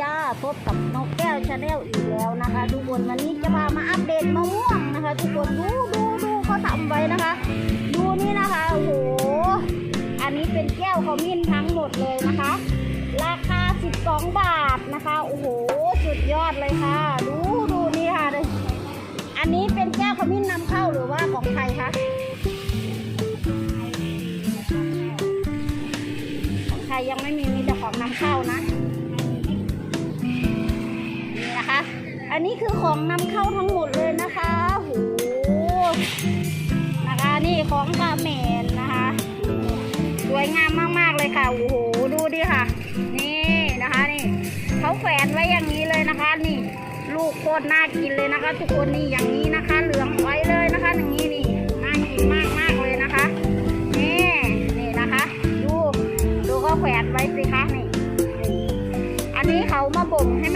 จ้าพบกับนกแก้วชาแนลอีกแล้วนะคะ ทุกคนวันนี้จะพามาอัปเดตมะม่วงนะคะ ทุกคนดูดูดูเขาทำไว้นะคะ ดูนี่นะคะโอ้โหอันนี้เป็นแก้วขมิ้นทั้งหมดเลยนะคะ ราคา 12 บาทนะคะโอ้โหสุดยอดเลยค่ะ ดูดูนี่ค่ะเลยอันนี้เป็นแก้วขมิ้นนำเข้าหรือว่าของใครคะของใครยังไม่มีมีแต่ของนำเข้านะ อันนี้คือของนำเข้าทั้งหมดเลยนะคะโหนะคะ นี่ของกาเมนนะคะ สวยงามมากๆเลยค่ะโอ้โหดูดิค่ะ นี่นะคะนี่เขาแขวนไว้อย่างนี้เลยนะคะ นี่ ลูกโคตรน่ากินเลยนะคะ ทุกคนนี่อย่างนี้นะคะ เหลืองไว้เลยนะคะ อย่างนี้นี่น่ากินมากๆเลยนะคะนี่นี่นะคะ ดูดูเขาแขวนไว้สิคะนี่นี่อันนี้เขามาบ่มให้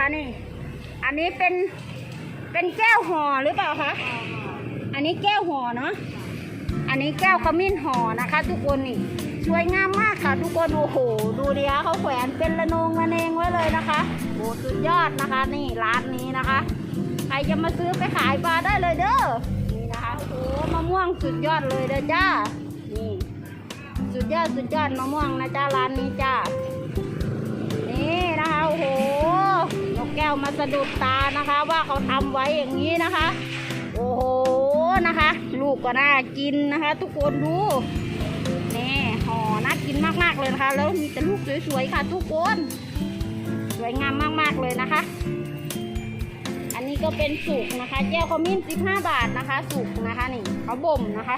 นะคะนี่ อันนี้เป็นเป็นแก้วห่อหรือเปล่าคะอันนี้แก้วห่อเนาะอันนี้แก้วขมิ้นห่อนะคะ ทุกคนนี่สวยงามมากค่ะ ทุกคนโอ้โหดูดิคะเขาแขวนเป็นระนงระเนงไว้เลยนะคะโอ้สุดยอดนะคะ นี่ร้านนี้นะคะใครจะมาซื้อไปขายปลาได้เลยเด้อนี่นะคะโอ้โหมะม่วงสุดยอดเลยเด้อจ้านี่สุดยอดสุดยอดมะม่วงนะจ้าร้านนี้จ้านี่นะคะโอ้โห แก้วมาสะดุดตานะคะ ว่าเขาทำไว้อย่างนี้นะคะ โอ้โหนะคะ ลูกก็น่ากินนะคะ ทุกคนดูนี่ห่อน่ากินมากๆเลยนะคะ แล้วมีแต่ลูกสวยๆค่ะ ทุกคนสวยงามมากๆเลยนะคะ อันนี้ก็เป็นสุกนะคะแก้วขมิ้น15 บาทนะคะ สุกนะคะนี่เขาบ่มนะคะ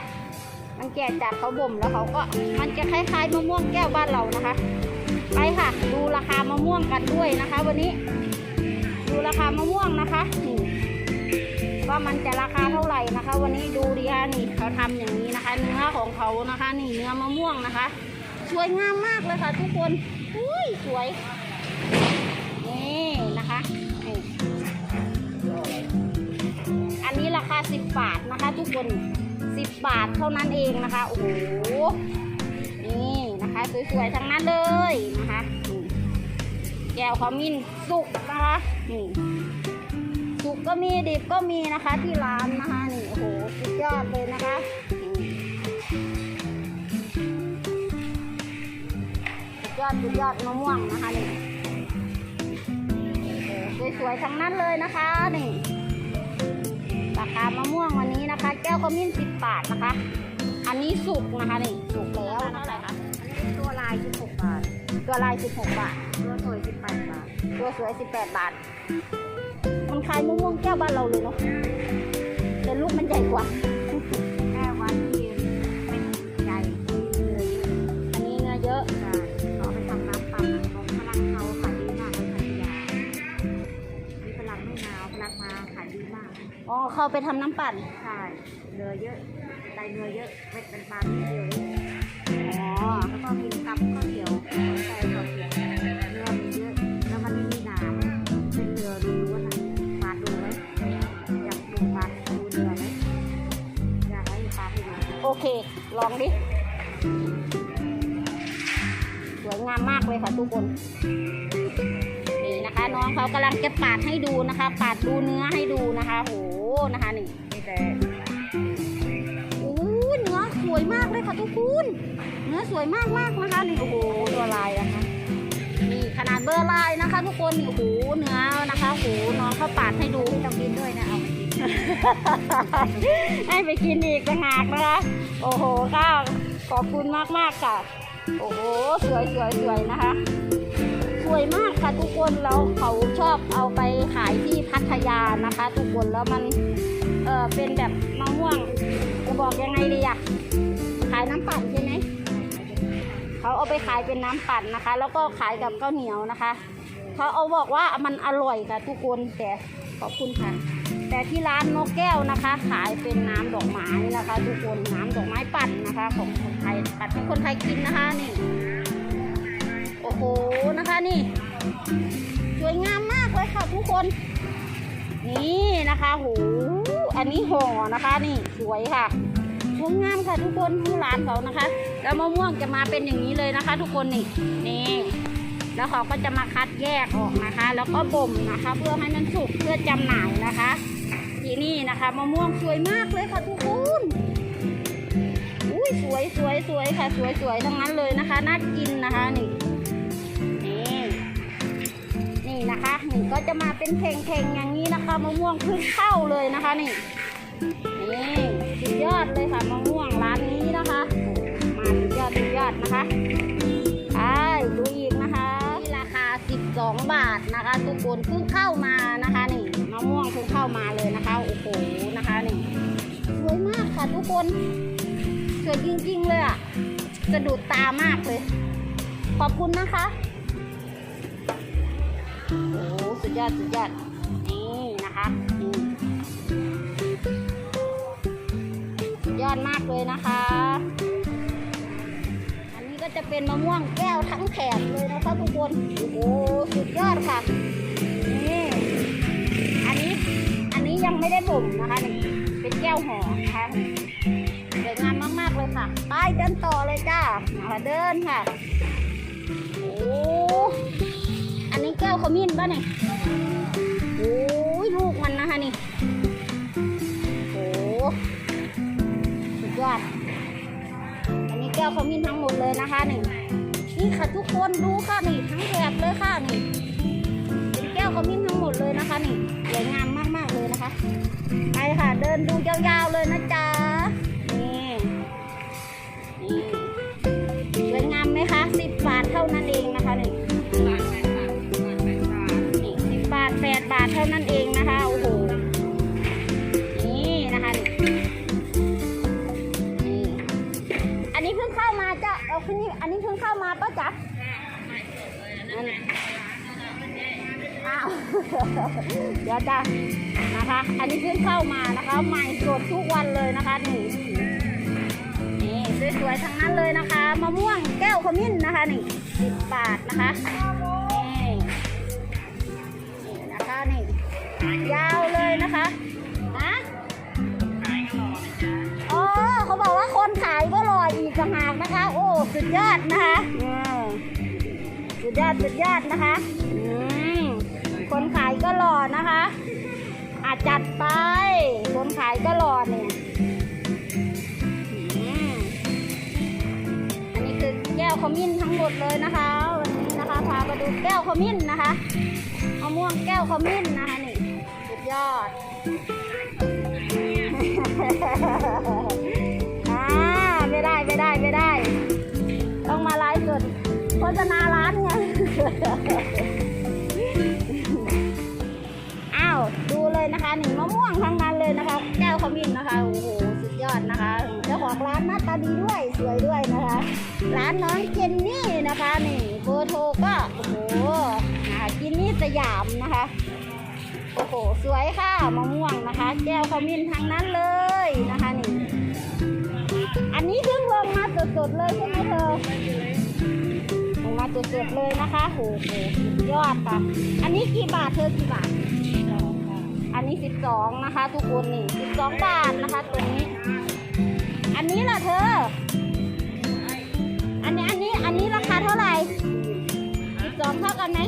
มันแก่จากเขาบ่มแล้วเขาก็มันจะคล้ายๆมะม่วงแก้วบ้านเรานะคะ ไปค่ะ ดูราคามะม่วงกันด้วยนะคะ วันนี้ ดูราคามะม่วงนะคะนี่ว่ามันจะราคาเท่าไหร่นะคะ วันนี้ดูดิค่ะนี่เขาทำอย่างนี้นะคะ เนื้อของเขานะคะ นี่เนื้อมะม่วงนะคะ สวยงามมากเลยค่ะ ทุกคนอุ้ยสวยนี่นะคะอันนี้ราคา 10 บาทนะคะ ทุกคน 10 บาทเท่านั้นเองนะคะโอ้โหนี่นะคะ สวยๆทั้งนั้นเลยนะคะแก้วขมิ้นสุกนะคะนี่สุกก็มีดิบก็มีนะคะที่ร้านนะคะนี่โอ้โหสุดยอดเลยนะคะสุดยอดสุดยอดมะม่วงนะคะนี่โอ้สวยๆทั้งนั้นเลยนะคะนี่ราคามะม่วงวันนี้นะคะ แก้วขมิ้น10บาทนะคะ อันนี้สุกนะคะนี่สุกแล้วนะคะ ตัวลาย 16 บาท ตัวลาย 16 บาท ตัวสวย 18 บาท ตัวสวย 18 บาท มันคล้ายมะม่วงแก้วบ้านเราเลยเนาะ แต่ลูกมันใหญ่กว่าแค่วันที่เป็นใหญ่เลยอันนี้เนื้อเยอะค่ะเขาเอาไปทำน้ำปั่นของพลังเขาขายดีมากเลยขายดียามีพลังไม่นาวพลังมาขายดีมาก อ๋อ เข้าไปทำน้ำปั่น ใช่ เนื้อเยอะได้เนื้อเยอะเม็ดเป็นปลานิดเดียวเอ๋อแล้วก็มีกับข้าวเหนียวใส่ข้าวเหนียวเนื้อมีเยอะแล้วมันไม่มีหนามเป็นเนื้อดูว่านะปาดูไหมอยากดูปลาดูเนื้อไหมอยากให้ปลาไปดูโอเค ลองดิ สวยงามมากเลยค่ะทุกคนนี่นะคะ น้องเขากำลังจะปาดให้ดูนะคะ ปาดดูเนื้อให้ดูนะคะโหนะคะนี่มีแต่ ค่ะทุกคนเนื้อสวยมากมากนะคะนี่โอ้โหตัวลายนะคะนี่ขนาดเบอร์ลายนะคะ ทุกคนนี่โอ้โหเนื้อนะคะโอ้โหน้องเขาปาดให้ดูต้องกินด้วยนะเอาให้ไปกินอีกต่างหากนะคะโอ้โหก็ขอบคุณมากมากค่ะ โอ้โหสวยสวยสวยนะคะ สวยมากค่ะทุกคนแล้วเขาชอบเอาไปขายที่พัทยานะคะ ทุกคนแล้วมันเออเป็นแบบมะม่วงจะบอกยังไงดีอะายน้ำปั่นใช่ไหมเขาเอาไปขายเป็นน้ำปั่นนะคะ แล้วก็ขายกับข้าวเหนียวนะคะ เขาเอาบอกว่ามันอร่อยค่ะทุกคนแต่ขอบคุณค่ะ แต่ที่ร้านนกแก้วนะคะ ขายเป็นน้ำดอกไม้นะคะ ทุกคนน้ำดอกไม้ปั่นนะคะ ของคนไทยปั่นให้คนไทยกินนะคะนี่โอ้โหนะคะนี่สวยงามมากเลยค่ะทุกคน นี่นะคะโหอันนี้ห่อนะคะนี่สวยค่ะ สวยงามค่ะทุกคนที่ร้านเขานะคะ แล้วมะม่วงจะมาเป็นอย่างนี้เลยนะคะ ทุกคนนี่นี่แล้วเขาก็จะมาคัดแยกออกนะคะ แล้วก็บ่มนะคะ เพื่อให้มันสุกเพื่อจำหน่ายนะคะที่นี่นะคะมะม่วงสวยมากเลยค่ะทุกคนอุ้ยสวยสวยสวยค่ะ สวยสวยทั้งนั้นเลยนะคะน่ากินนะคะนี่นี่นี่นะคะนี่ก็จะมาเป็นเข่งๆอย่างนี้นะคะมะม่วงเพิ่งเข้าเลยนะคะนี่นี่ ยอดเลยค่ะมะม่วงร้านนี้นะคะมาสุดยอดสุดยอดนะคะไปดูอีกนะคะนี่ราคา 12 บาทนะคะทุกคนเพิ่งเข้ามานะคะนี่มะม่วงเพิ่งเข้ามาเลยนะคะโอ้โหนะคะนี่สวยมากค่ะทุกคนสวยจริงๆเลยอะสะดุดตามากเลย ขอบคุณนะคะโอ้โหสุดยอดสุดยอดนี่นะคะ นี่สุดยอดมากเลยนะคะ อันนี้ก็จะเป็นมะม่วงแก้วทั้งแถบเลยนะคะทุกคน โอ้โห สุดยอดค่ะ นี่ อันนี้ อันนี้ยังไม่ได้บ่มนะคะนี่ เป็นแก้วห่อนะคะสวยงามมากๆเลยค่ะ ไปเดินต่อเลยจ้ามาเดินค่ะ โอ้ อันนี้แก้วขมิ้นป่ะเนี่ยโอ้ยลูกมันนะคะนี่ ยอด อันนี้แก้วขมิ้นทั้งหมดเลยนะคะนี่นี่ค่ะทุกคนดูค่ะนี่ทั้งแถบเลยค่ะนี่เป็นแก้วขมิ้นทั้งหมดเลยนะคะนี่สวยงามมากๆเลยนะคะไปค่ะ เดินดูยาวๆเลยนะจ๊ะนี่นี่สวยงามไหมคะสิบบาทเท่านั้นเองนะคะนี่นี่สิบบาทแปดบาทเท่านั้นเอง อ้าวเดี๋ยวจ้ะนะคะ อันนี้เพิ่งเข้ามานะคะ ใหม่สดทุกวันเลยนะคะนี่นี่สวยๆทั้งนั้นเลยนะคะมะม่วงแก้วขมิ้นนะคะนี่สิบบาทนะคะนี่นี่นะคะนี่ยาวเลยนะคะนะอ๋อเขาบอกว่าคนขายก็รออีกต่างหากนะคะ โอ้สุดยอดนะคะอื สุดยอดสุดยอดนะคะอืมคนขายก็รอนะคะอาจัดไป คนขายก็รอเนี่ยอันนี้คือแก้วขมิ้นทั้งหมดเลยนะคะ วันนี้นะคะพาไปดูแก้วขมิ้นนะคะมะม่วงแก้วขมิ้นนะคะนี่สุดยอดไม่ได้ไม่ได้ไม่ได้ ต้องมาไลฟ์สดโฆษณาร้าน อ้าวดูเลยนะคะหนึ่งมะม่วงทั้งนั้นเลยนะคะ แก้วขมิ้นนะคะโอ้โหสุดยอดนะคะเจ้าของร้านหน้าตาดีด้วยสวยด้วยนะคะ ร้านน้องเจนนี่นะคะนี่เบอร์โทรก็โอ้โหนะคะจินนี่สยามนะคะโอ้โหสวยค่ะมะม่วงนะคะ แก้วขมิ้นทั้งนั้นเลยนะคะนี่อันนี้เพิ่งลงมาสดๆเลยใช่ไหมเธอ มาสดๆเลยนะคะโอ้โหยอดค่ะ อันนี้กี่บาทเธอกี่บาท อันนี้สิบสองนะคะ ทุกคนนี่สิบสองบาทนะคะตัวนี้ อันนี้ล่ะเธอ อันนี้อันนี้อันนี้ราคาเท่าไหร่สิบสองเท่ากันไหม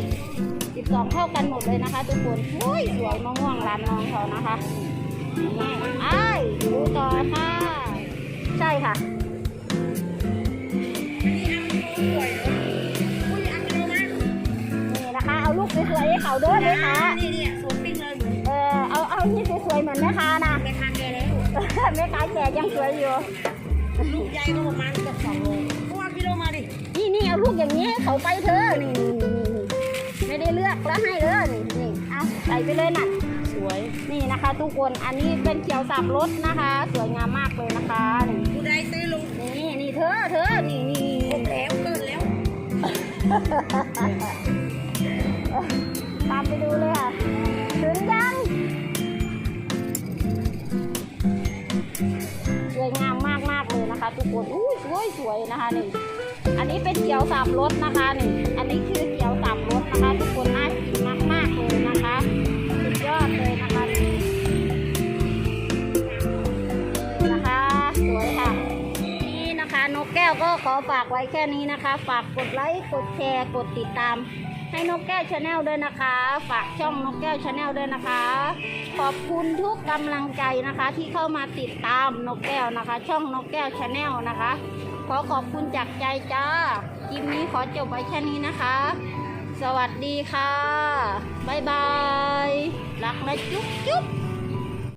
สิบสองเท่ากันหมดเลยนะคะ ทุกคนอุ้ยสวยมะม่วงร้านน้องเขานะคะไอ้ดูต่อค่ะ ใช่ค่ะนี่ สวยๆให้เขาด้วยไหมคะนี่เนี่ยสวนปิ้งเลยเหมือนเออเอาเอาที่สวยๆเหมือนแม่ค้านะแม่ค้าแกแล้วแม่ค้าแก่ยังสวยอยู่ลูกใหญ่ก็ประมาณเกือบสองโลเพราะว่ากิโลมาดินี่นี่เอาลูกอย่างนี้ให้เขาไปเถอะนี่นี่นี่นี่ไม่ได้เลือกแล้วให้เลยนี่นี่เอาใส่ไปเลยน่ะสวยนี่นะคะ ทุกคนอันนี้เป็นเขียวสับรถนะคะ สวยงามมากเลยนะคะ วยงามมากมากเลยนะคะ ทุกคนอุ้สวยสวยนะคะนี่ อันนี้เป็นเขียวสามรสนะคะนี่ อันนี้คือเขียวสามรสนะคะ ทุกคนน่ากินมากมากเลยนะคะสุดยอดเลยนะคะนี่นะคะสวยค่ะนี่นะคะนกแก้วก็ขอฝากไว้แค่นี้นะคะ ฝากกดไลค์กดแชร์กดติดตาม ให้นกแก้วชาแนลด้วยนะคะ ฝากช่องนกแก้วชาแนลด้วยนะคะ ขอบคุณทุกกำลังใจนะคะ ที่เข้ามาติดตามนกแก้วนะคะ ช่องนกแก้วชาแนลนะคะ ขอขอบคุณจากใจจ้าคลิปนี้ขอจบไว้แค่นี้นะคะ สวัสดีค่ะ บ๊ายบาย รักนะจุ๊บจุ๊บ